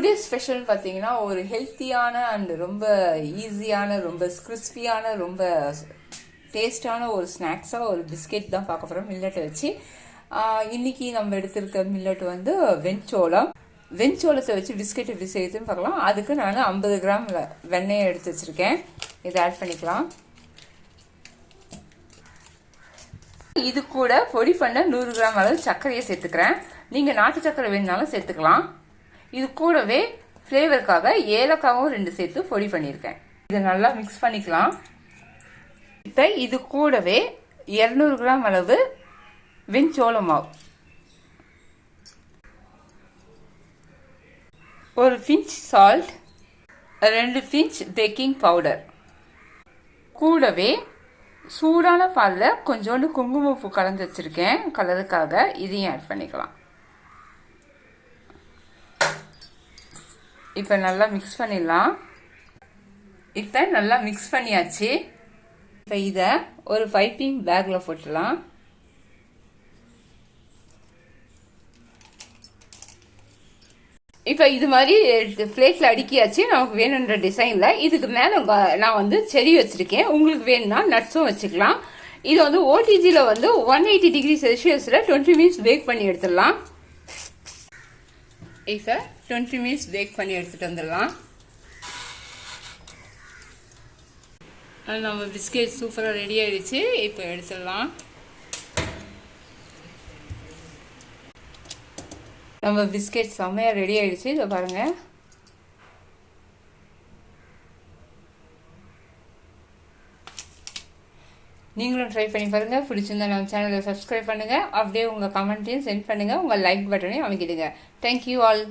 Today special பார்த்தீங்கன்னா ஒரு ஹெல்த்தியான அண்ட் ரொம்ப ஈஸியான ரொம்ப கிறிஸ்பியான ரொம்ப டேஸ்டான ஒரு ஸ்நாக்ஸாக ஒரு பிஸ்கெட் தான் பார்க்க போகிறோம் மில்லட்டை வச்சு. இன்னைக்கு நம்ம எடுத்திருக்க மில்லட் வந்து வெஞ்சோளம் வெஞ்சோளத்தை வச்சு பிஸ்கெட் எப்படி செய்யுதுன்னு பார்க்கலாம். அதுக்கு நான் ஐம்பது கிராம் வெ- வெண்ணெயை எடுத்து வச்சுருக்கேன். இதை ஆட் பண்ணிக்கலாம். இது கூட பொடி பண்ண நூறு கிராம் அளவு சர்க்கரையை சேர்த்துக்கிறேன். நீங்கள் நாட்டு சர்க்கரை வேணுனாலும் சேர்த்துக்கலாம். இது கூடவே ஃப்ளேவருக்காக ஏலக்காவும் ரெண்டு சேர்த்து பொடி பண்ணியிருக்கேன். இதை நல்லா மிக்ஸ் பண்ணிக்கலாம். இப்போ இது கூடவே இரநூறு கிராம் அளவு வெஞ்சோள மாவு. ஒரு பிஞ்ச் சால்ட் ரெண்டு பிஞ்ச் பேக்கிங் பவுடர் கூடவே சூடான பாலில் கொஞ்சோண்டு குங்குமப்பூ கலந்து வச்சுருக்கேன். கலருக்காக இதையும் ஆட் பண்ணிக்கலாம். இப்போ நல்லா மிக்ஸ் பண்ணிடலாம். இப்போ நல்லா மிக்ஸ் பண்ணியாச்சு. இப்போ இதை ஒரு பைப்பிங் பேக்கில் போட்டுடலாம். இப்போ இது மாதிரி பிளேட்டில் அடுக்கியாச்சு. நமக்கு வேணுன்ற டிசைனில் இதுக்கு மேலே நான் வந்து செடி வச்சுருக்கேன். உங்களுக்கு வேணும்னா நட்ஸும் வச்சுக்கலாம். இது வந்து ஓடிஜியில் வந்து ஒன் எயிட்டி டிகிரி செல்சியஸில் டுவெண்ட்டி மினிட்ஸ் பேக் பண்ணி எடுத்துடலாம். இதை டுவெண்ட்டி மினிட்ஸ் பேக் பண்ணி எடுத்துகிட்டு வந்துடலாம். அது நம்ம பிஸ்கெட் சூப்பராக ரெடி ஆகிடுச்சு இப்போ எடுத்துடலாம். நம்ம பிஸ்கெட் செம்மையாக ரெடி ஆகிடுச்சு இதை பாருங்கள் நீங்களும் ட்ரை பண்ணி பாருங்கள் பிடிச்சிருந்தா நம்ம சேனலை சப்ஸ்கிரைப் பண்ணுங்கள் அப்படியே உங்கள் கமெண்ட்டையும் சென்ட் பண்ணுங்கள் உங்கள் லைக் பட்டனையும் அமைக்கிடுங்க. Thank you all